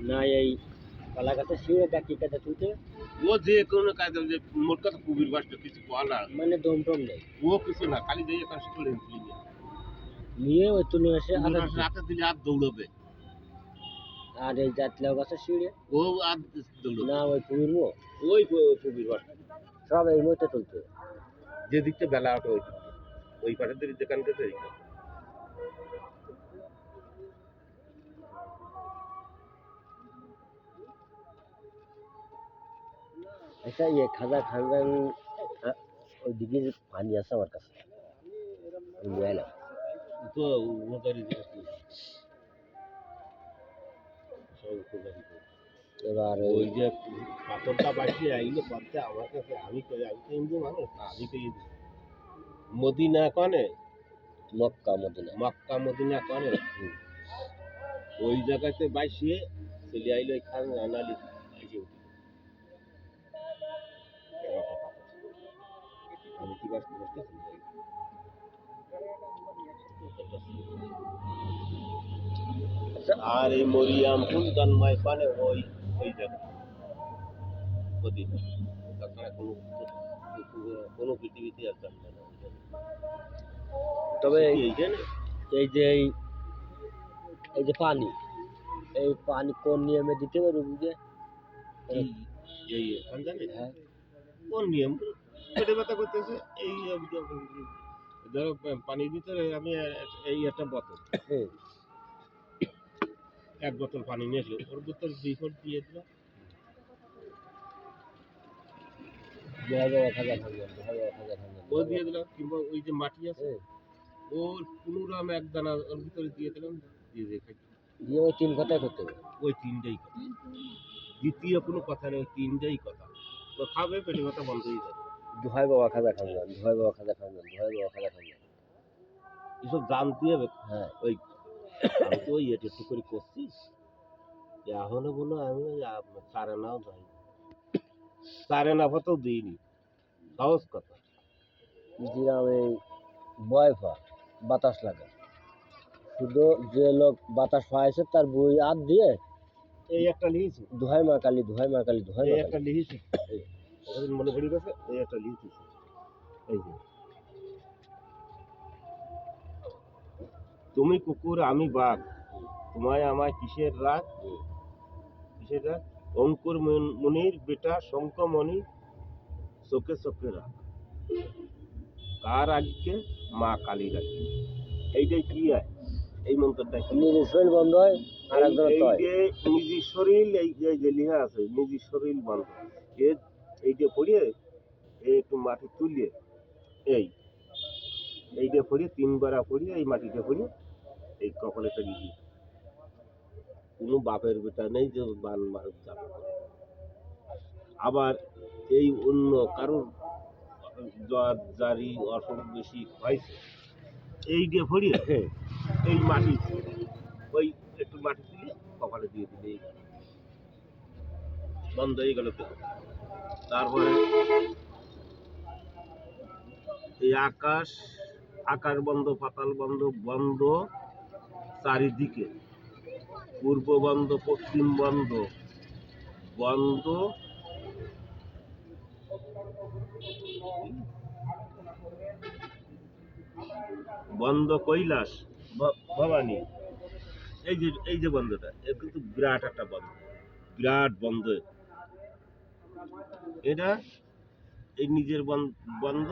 না এই কলা গাছের তুলতে ও যে কোনো কাজ যে মোট কথা কুবির বাসটা কিছু বলা মানে দম টম নেই। ও কিছু না খালি নিয়ে। ওই তুলে এসে। রাতে দিলে আর দৌড়বে। আর এই জাতলাও গাছের ও আর দৌড়বে। না ওই কুমিরবো ওই কু- কুবির বাসটা সব এই যে দিকটা বেলা ওঠে ওই ওই পাশের দিকে দোকান আচ্ছা ইয়ে খাজা খানজান আহ, ওই দিকে পানি আছে আমার কাছে। আমি নিয়ে এলাম। তো উপকারী জিনিস না। সব উপকারী জিনিস। এবার ওই ওই যে পাথরটা বাঁচিয়ে আইলো করতে আমার কাছে আমি কই আমি তো হিন্দু মানুষ না আমি কই মদিনা কনে? Mecca Medina. মক্কা মদিনা কনে? ওই জায়গাতে বাইসিয়ে চলে আইলো এখানে আনালি এসে উঠি আমি কি বাস করতে আর এই মরিয়ামপুর জন্মায় পানে ওই ওই জায়গা মদিনা তাছাড়া কোনো কোনো পৃথিবীতে আর জন্মায় না ওই জায়গায়। তবে এই- এইখানে এই যে এই এই যে পানি এই পানি কোন নিয়মে দিতে হবে রুগীকে এই এই এখান জানে হ্যাঁ কোন নিয়ম পেটে ব্যথা করতেছে এই ধরো পানির ভিতরে আমি এই একটা বোতল। এক বোতল পানি নিয়ে ওর ভিতরে দুই ফুট দিয়ে দিল। ও দিয়ে দিলাম কিংবা ওই যে মাটি আছে ওর পুনরাম এক দানা ওর ভিতরে দিয়ে দিলাম দিয়ে দিয়ে খাই দিয়ে ওই তিন কথাই করতে হবে। ওই তিনটাই কথা। দ্বিতীয় কোনো কথা নেই ওই তিনটাই কথা। তো খাবে পেটে ব্যথা বন্ধ হয়ে যাবে। দোহাই বাবা খাজা খানজান দোহাই বাবা খাজা খানজান দোহাই বাবা খাজা খানজান এসব জানতে হবে। হ্যাঁ। ওই তো ওই এটা একটু করে করছি। এখনও বলো আমি চারে নাও যাই চারে না ভাতও দিইনি। সহজ কথা। দিলাম এই বয়ফা বাতাস লাগে। শুধু যে লোক বাতাস পাইছে তার বই আর দিয়ে এই একটা লিখেছি। দোহাই মা কালী দোহাই মা কালী দোহাই মা একটা লিখেছি। এতদিন মনে পড়ে গেছে এই একটা লিখেছি এই যে। তুমি কুকুর আমি বাঘ। তোমায় আমায় কিসের রাগ? কিসের রাগ? অঙ্কুর মুন- মুনির বেটা শঙ্কমণি চোখে চোখে রাগ। কার আগে মা কালী রাখি? এইটাই কি হয় এই মন্ত্রটা কি? নিজের শরীর বন্ধ হয় আর একজনের নিজের শরীর এই যে লিখা আছে নিজের শরীর বন্ধ। এই যে পড়িয়ে এই একটু মাটি তুলিয়ে, এই এইটা পড়িয়ে তিনবার পড়িয়ে এই মাটিটা পড়িয়ে এই কপালে টানিয়ে দিয়ে কোনো বাপের বেটা নেই যে বান মারুক যাবে আবার এই অন্য কারোর জ্বর, জারি, অসুখ বেশি হয়েছে, এই দিয়ে পড়িয়ে এই মাটি, ওই একটু মাটি তুলে কপালে দিয়ে দিলে এই। বন্ধ হয়ে গেল তারপরে এই আকাশ আকাশ বন্ধ, পাতাল বন্ধ বন্ধ, চারিদিকে। পূর্ব বন্ধ, পশ্চিম বন্ধ বন্ধ। বন্ধ কৈলাস ভবানী। এই যে এই যে বন্ধটা, এ কিন্তু বিরাট একটা বন্ধ, বিরাট বন্ধ। এটা এই নিজের বন- বন্ধ,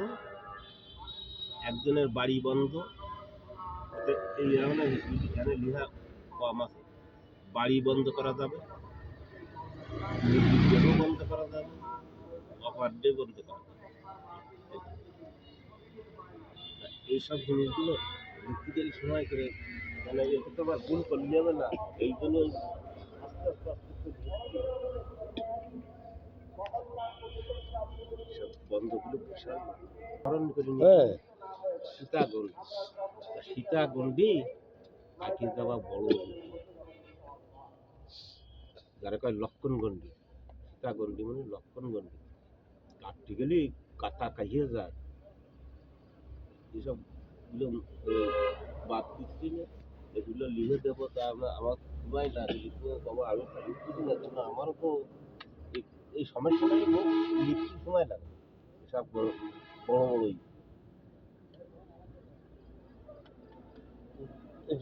একজনের বাড়ি বন্ধ। এই এখানে লিহা কম আছে। বাড়ি বন্ধ করা যাবে বন্ধ করা যাবে, অপার ডে বন্ধ করা এইসব জিনিসগুলো লিখতে সময় করে মানে এটা তো আবার ভুল করলে যাবে না। এই জন্য আস্তে আস্তে আস্তে আস্তে লিখতে হবে। সব বন্ধগুলো স্মরণ করে নিতে হ্যাঁ। সীতাগণ্ডি। আঁকে দেওয়া বড় যারা কয় লক্ষণ গণ্ডি সীতাগণ্ডি মানে লক্ষণ গণ্ডি কাটতে গেলে কাটা কাহিয়ে যায়। এসবগুলো বাদ দিচ্ছি না। এগুলো লিখে দেবো তা আমরা আমার ভাই না বাবা আমি না। আমারও তো এই- সমস্যাটাই লিখতে সময় লাগে। সব বড় বড় বড়ই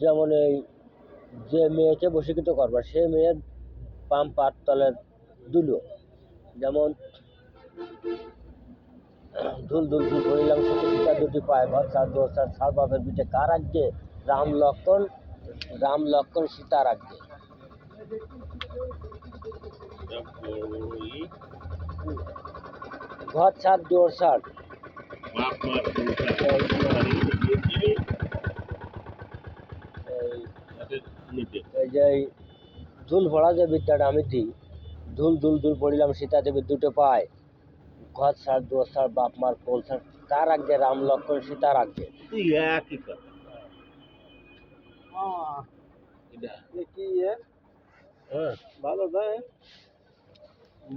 যেমন এই যে মেয়েকে বশীকৃত করবার, সে মেয়ের পাম পাট তলের দুলো যেমন ধুল ধুল ধুল করিলাম সুতো সীতা দুটি পায় ঘর, চার দোর চার সার বাপের পিঠে কার আজ্ঞে? রাম লক্ষণ রাম লক্ষণ বড় বড়ই ঘর এই তাদের নিতে এই যে ধুল ভরা যে বিদ্যাটা আমি দিই ধুল ধুল ধুল পড়িলাম সীতা দেবীর দুটো পায়। ঘর ছাড় দোর ছাড় বাপ মার কোল ছাড় কার আজ্ঞে রাম লক্ষণ সীতার আজ্ঞে তুই একই কথা। কি হ্যাঁ। ভালো দেয়।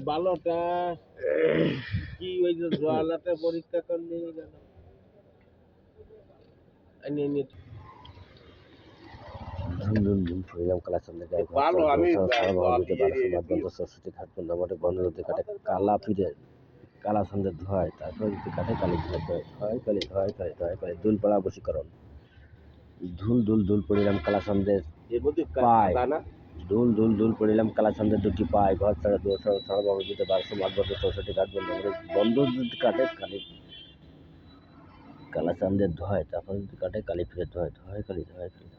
ভালোটা কি ওই যে জোয়ালাটা পরীক্ষা করলে কালা কালা সন্ধ্যে ধোয় তারপর যদি কাটে কালি ধোয় ধোয় কালি ধোয় ধোয় ধোয় কালি দুল পড়া ধুল ধুল ধুল পড়িলাম কালা সন্ধ্যের মধ্যে পায়। দুল দুল ধুল পড়িলাম কালাচন্দ্রের দুটি পায় ঘর ছাড়া দুশো ছাড়া বাবু দিতে বারোশো বন্ধ সরস্বতী ঘাট বন্ধ করে বন্ধ কাটে কালি কালাচন্দ্রের ধয় তারপর কাটে, কালী ফিরে ধোয় ধোয় কালি ধোয় কালি